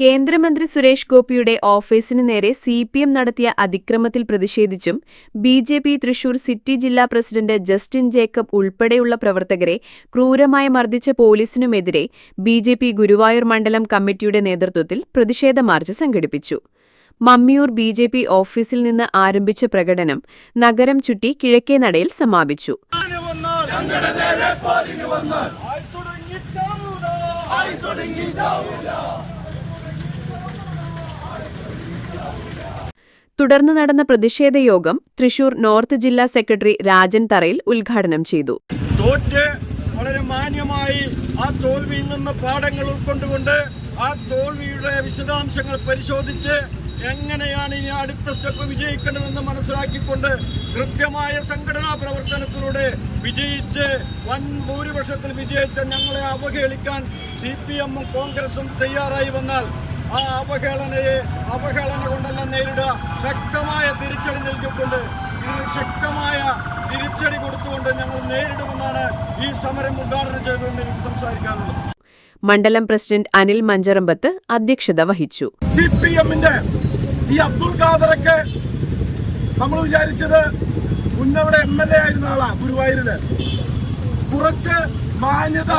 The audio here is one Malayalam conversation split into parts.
കേന്ദ്രമന്ത്രി സുരേഷ് ഗോപിയുടെ ഓഫീസിനു നേരെ സി പി എം നടത്തിയ അതിക്രമത്തിൽ പ്രതിഷേധിച്ചും B J P Thrissur city ജില്ലാ പ്രസിഡന്റ് ജസ്റ്റിൻ ജേക്കബ് ഉൾപ്പെടെയുള്ള പ്രവർത്തകരെ ക്രൂരമായി മർദ്ദിച്ച പോലീസിനുമെതിരെ ബി ജെ പി ഗുരുവായൂർ മണ്ഡലം കമ്മിറ്റിയുടെ നേതൃത്വത്തിൽ പ്രതിഷേധ മാർച്ച് സംഘടിപ്പിച്ചു. മമ്മിയൂർ ബി ജെ പി ഓഫീസിൽ നിന്ന് ആരംഭിച്ച പ്രകടനം നഗരം ചുറ്റി കിഴക്കേ നടയിൽ സമാപിച്ചു. തുടർന്ന് നടന്ന പ്രതിഷേധ യോഗം തൃശൂർ നോർത്ത് ജില്ലാ സെക്രട്ടറി രാജൻ തറയിൽ ഉദ്ഘാടനം ചെയ്തു. തോറ്റ് വളരെ മാന്യമായി ആ തോൽവിയിൽ നിന്ന് പാഠങ്ങൾ ഉൾക്കൊണ്ടുകൊണ്ട് ആ തോൽവിയുടെ വിശദാംശങ്ങൾ പരിശോധിച്ച് എങ്ങനെയാണ് ഇനി അടുത്ത സ്റ്റെപ്പ് വിജയിക്കേണ്ടതെന്ന് മനസ്സിലാക്കിക്കൊണ്ട് കൃത്യമായ സംഘടനാ പ്രവർത്തനത്തിലൂടെ വിജയിച്ച് വൻ ഭൂരിപക്ഷത്തിൽ വിജയിച്ച ഞങ്ങളെ അവഹേളിക്കാൻ സി പി എമ്മും കോൺഗ്രസും തയ്യാറായി വന്നാൽ ആ അവഹേളനയെ അവഹേളന കൊണ്ടല്ല നേരിടുക. ശക്തമായ തിരിച്ചടി നൽകിക്കൊണ്ട് ഇതിന് ശക്തമായ തിരിച്ചടി കൊടുത്തുകൊണ്ട് ഞങ്ങൾ നേരിടുമെന്നാണ് ഈ സമരം ഉദ്ഘാടനം ചെയ്തുകൊണ്ട് എനിക്ക് സംസാരിക്കാനുള്ളത്. മണ്ഡലം പ്രസിഡന്റ് അനിൽ മഞ്ചറമ്പത്ത് അധ്യക്ഷത വഹിച്ചു. സി പി എമ്മിന്റെ ഈ അബ്ദുൾ ഖാദറൊക്കെ നമ്മൾ വിചാരിച്ചത് മുന്നവിടെ എം എൽ എ ആയിരുന്ന ആളാ ഗുരുവായൂരിൽ. കുറച്ച് മാന്യത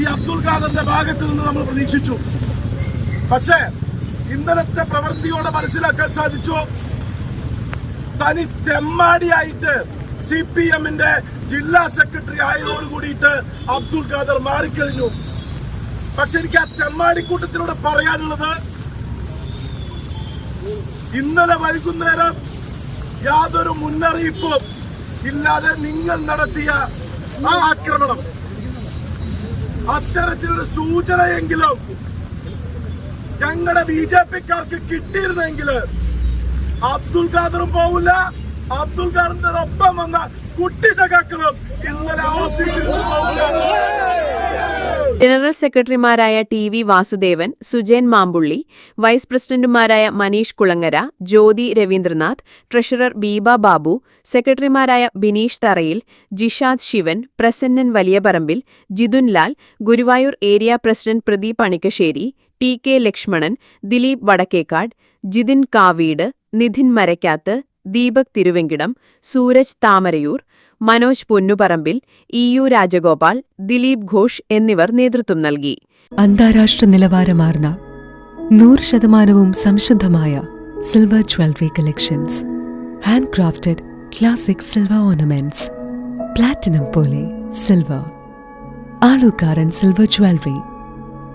ഈ അബ്ദുൾ ഖാദറിന്റെ ഭാഗത്ത് നിന്ന് നമ്മൾ പ്രതീക്ഷിച്ചു. പക്ഷേ ഇന്നലത്തെ പ്രവൃത്തിയോടെ മനസ്സിലാക്കാൻ സാധിച്ചു. തനി തെമ്മാടിയായിട്ട് സി പി എമ്മിന്റെ ജില്ലാ സെക്രട്ടറി ആയതോട് കൂടിയിട്ട് അബ്ദുൾ ഖാദർ മാറിക്കഴിഞ്ഞു. പക്ഷെ എനിക്ക് ആ തെമ്മാടിക്കൂട്ടത്തിലൂടെ പറയാനുള്ളത് ഇന്നലെ വൈകുന്നേരം യാതൊരു മുന്നറിയിപ്പും ഇല്ലാതെ നിങ്ങൾ നടത്തിയ ആ ആക്രമണം. അത്തരത്തിലൊരു സൂചനയെങ്കിലും ഞങ്ങളുടെ ബി ജെ പിക്കാർക്ക് കിട്ടിയിരുന്നെങ്കിൽ അബ്ദുൽ ഖാദറും പോവില്ല. അബ്ദുൽ ഖാദറിന്റെ ഒപ്പം വന്ന കുട്ടി സഖാക്കളും ഇന്നലെ ഓഫീസിൽ ജനറൽ സെക്രട്ടറിമാരായ T V Vasudevan Sujayan Mampully vice പ്രസിഡന്റുമാരായ മനീഷ് കുളങ്ങര ജ്യോതി രവീന്ദ്രനാഥ് ട്രഷറർ ബീബ ബാബു സെക്രട്ടറിമാരായ Bineesh Tharayil Jishad Shivan Prasannan Valiyaparambil Jithunlal Guruvayur area president Pradeep Anikkassery T K Lakshmanan Dileep Vadakkekad Jithin Kaveed Nidhin Marakkath Deepak Thiruvenkitam Sooraj Thamarayur Manoj Ponnuparambil E U Rajagopal Dileep Ghosh എന്നിവർ നേതൃത്വം നൽകി. അന്താരാഷ്ട്ര നിലവാരമാർന്ന നൂറ് ശതമാനവും സംശുദ്ധമായ silver jewellery collections. Hand crafted classic silver ornaments. Platinum പോലെ silver. Alukkaran silver jewellery.